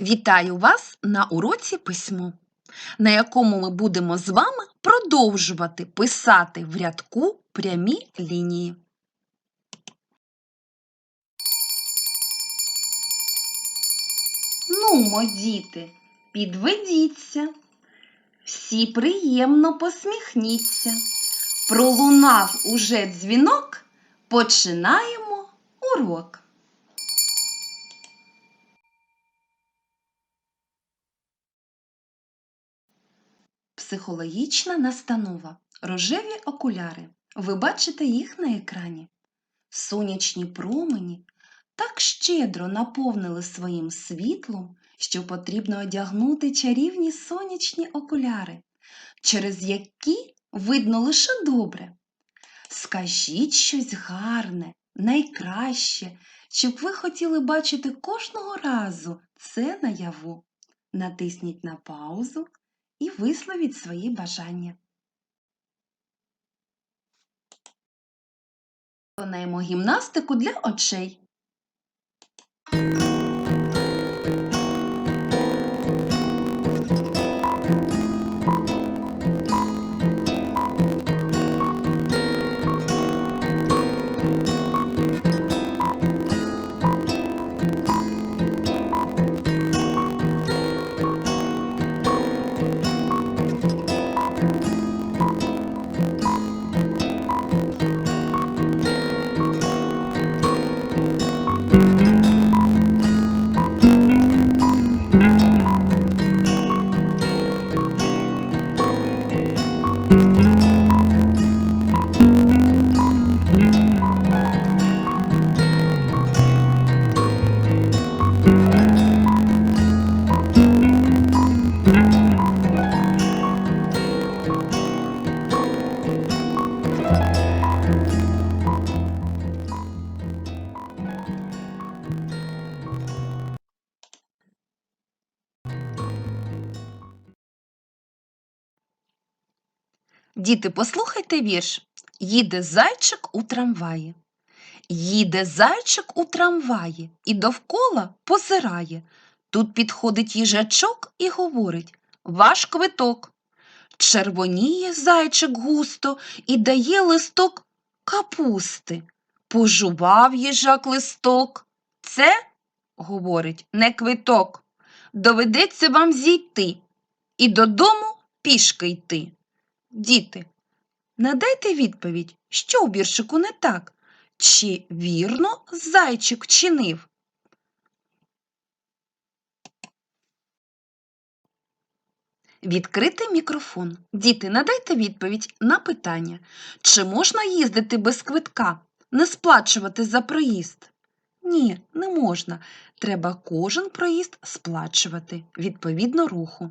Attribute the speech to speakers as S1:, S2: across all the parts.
S1: Вітаю вас на уроці письмо, на якому ми будемо з вами продовжувати писати в рядку прямі лінії. Нумо, діти, підведіться, всі приємно посміхніться. Пролунав уже дзвінок, починаємо урок. Психологічна настанова. Рожеві окуляри. Ви бачите їх на екрані. Сонячні промені так щедро наповнили своїм світлом, що потрібно одягнути чарівні сонячні окуляри, через які видно лише добре. Скажіть щось гарне, найкраще, щоб ви хотіли бачити кожного разу це наяву. Натисніть на паузу і висловіть свої бажання. Виконаємо гімнастику для очей. Діти, послухайте вірш. Їде зайчик у трамваї. Їде зайчик у трамваї і довкола позирає. Тут підходить їжачок і говорить Ваш квиток. Червоніє зайчик густо і дає листок капусти. Пожував їжак листок. Це, говорить, не квиток. Доведеться вам зійти і додому пішки йти. Діти, надайте відповідь, що у віршику не так? Чи вірно зайчик чинив? Відкритий мікрофон. Діти, надайте відповідь на питання. Чи можна їздити без квитка, не сплачувати за проїзд? Ні, не можна. Треба кожен проїзд сплачувати відповідно руху.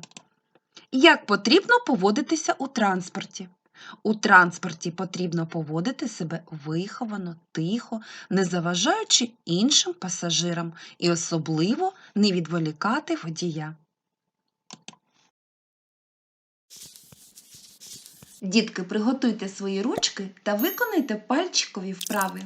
S1: Як потрібно поводитися у транспорті? У транспорті потрібно поводити себе виховано, тихо, не заважаючи іншим пасажирам і особливо не відволікати водія. Дітки, приготуйте свої ручки та виконайте пальчикові вправи.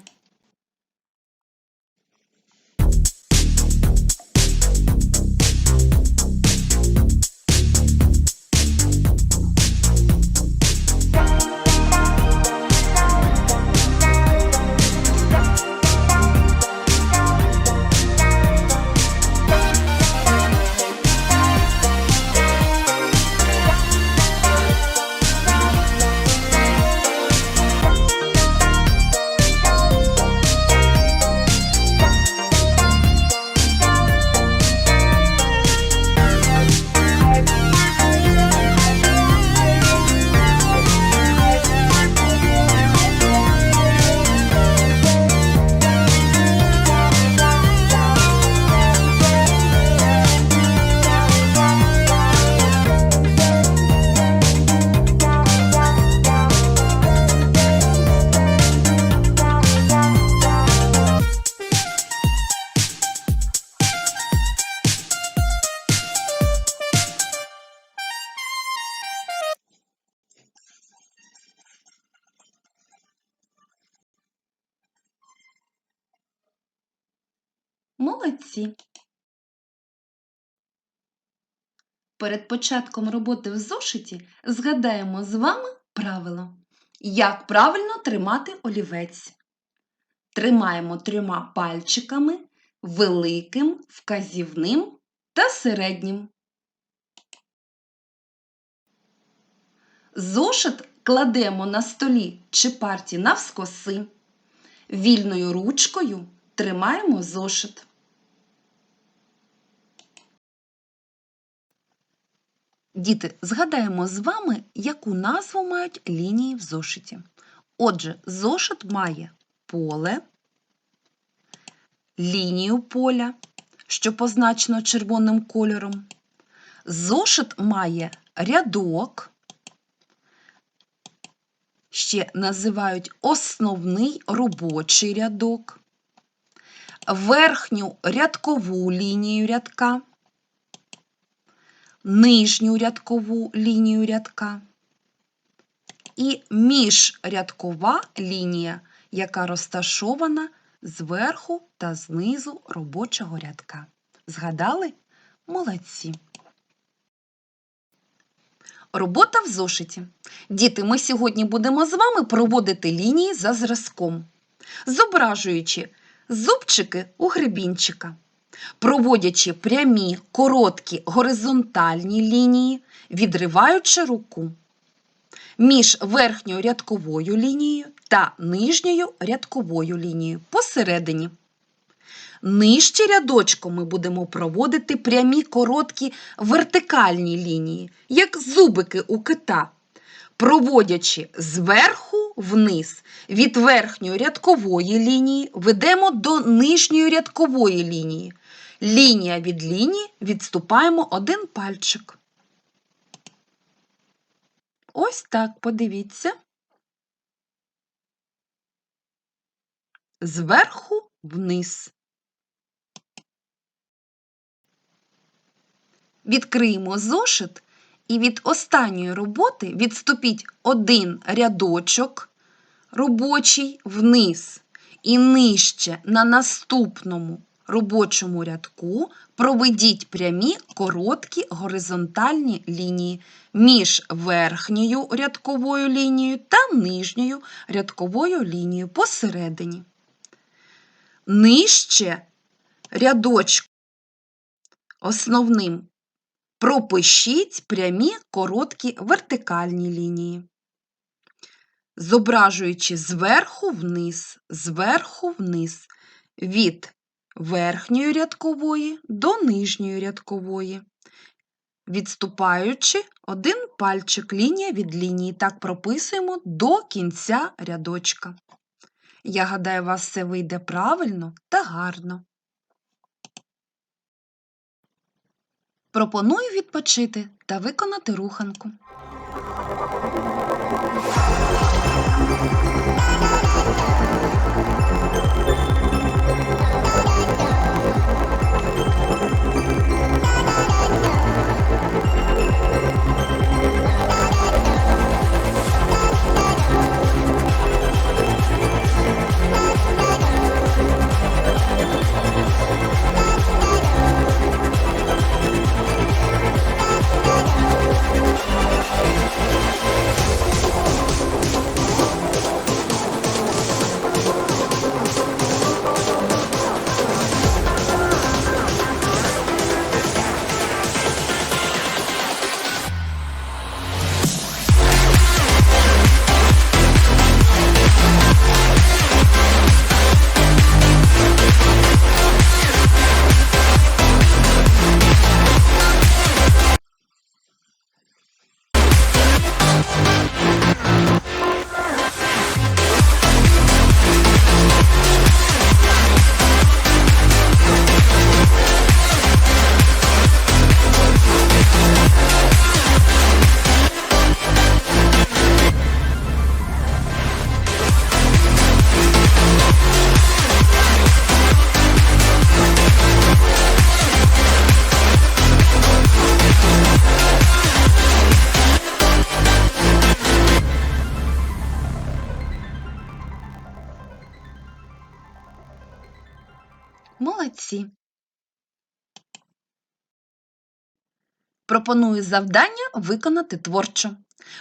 S1: Молодці! Перед початком роботи в зошиті згадаємо з вами правило, як правильно тримати олівець. Тримаємо трьома пальчиками великим, вказівним та середнім. Зошит кладемо на столі чи парті навскоси. Вільною ручкою тримаємо зошит. Діти, згадаємо з вами, яку назву мають лінії в зошиті. Отже, зошит має поле, лінію поля, що позначено червоним кольором. Зошит має рядок, ще називають основний робочий рядок, верхню рядкову лінію рядка, нижню рядкову лінію рядка і міжрядкова лінія, яка розташована зверху та знизу робочого рядка. Згадали? Молодці! Робота в зошиті. Діти, ми сьогодні будемо з вами проводити лінії за зразком, зображуючи зубчики у гребінчика, проводячи прямі, короткі горизонтальні лінії, відриваючи руку між верхньою рядковою лінією та нижньою рядковою лінією посередині. Нижче рядочком ми будемо проводити прямі короткі вертикальні лінії, як зубики у кита, проводячи зверху вниз від верхньої рядкової лінії ведемо до нижньої рядкової лінії. Лінія від лінії відступаємо один пальчик. Ось так, подивіться. Зверху вниз. Відкриємо зошит і від останньої роботи відступіть один рядочок робочий вниз і нижче на наступному робочому рядку проведіть прямі короткі горизонтальні лінії між верхньою рядковою лінією та нижньою рядковою лінією посередині. Нижче рядочку основним пропишіть прямі короткі вертикальні лінії, зображуючи зверху вниз, зверху вниз від верхньої рядкової до нижньої рядкової, відступаючи один пальчик лінія від лінії. Так прописуємо до кінця рядочка. Я гадаю, у вас все вийде правильно та гарно. Пропоную відпочити та виконати руханку. Пропоную завдання виконати творчо.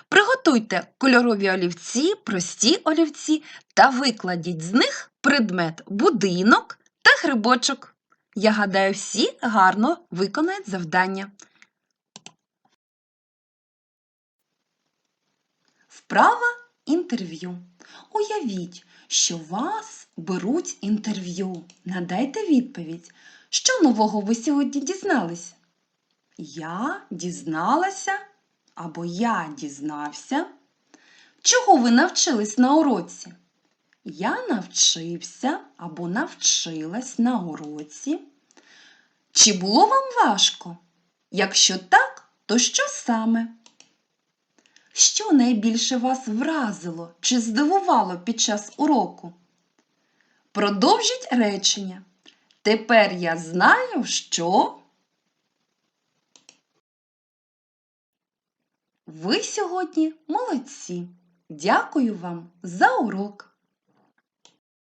S1: Приготуйте кольорові олівці, прості олівці та викладіть з них предмет будинок та грибочок. Я гадаю, всі гарно виконають завдання. Вправа інтерв'ю. Уявіть, що вас беруть інтерв'ю. Надайте відповідь. Що нового ви сьогодні дізнались? Я дізналася або я дізнався. Чого ви навчились на уроці? Я навчився або навчилась на уроці. Чи було вам важко? Якщо так, то що саме? Що найбільше вас вразило чи здивувало під час уроку? Продовжіть речення. Тепер я знаю, що. Ви сьогодні молодці. Дякую вам за урок.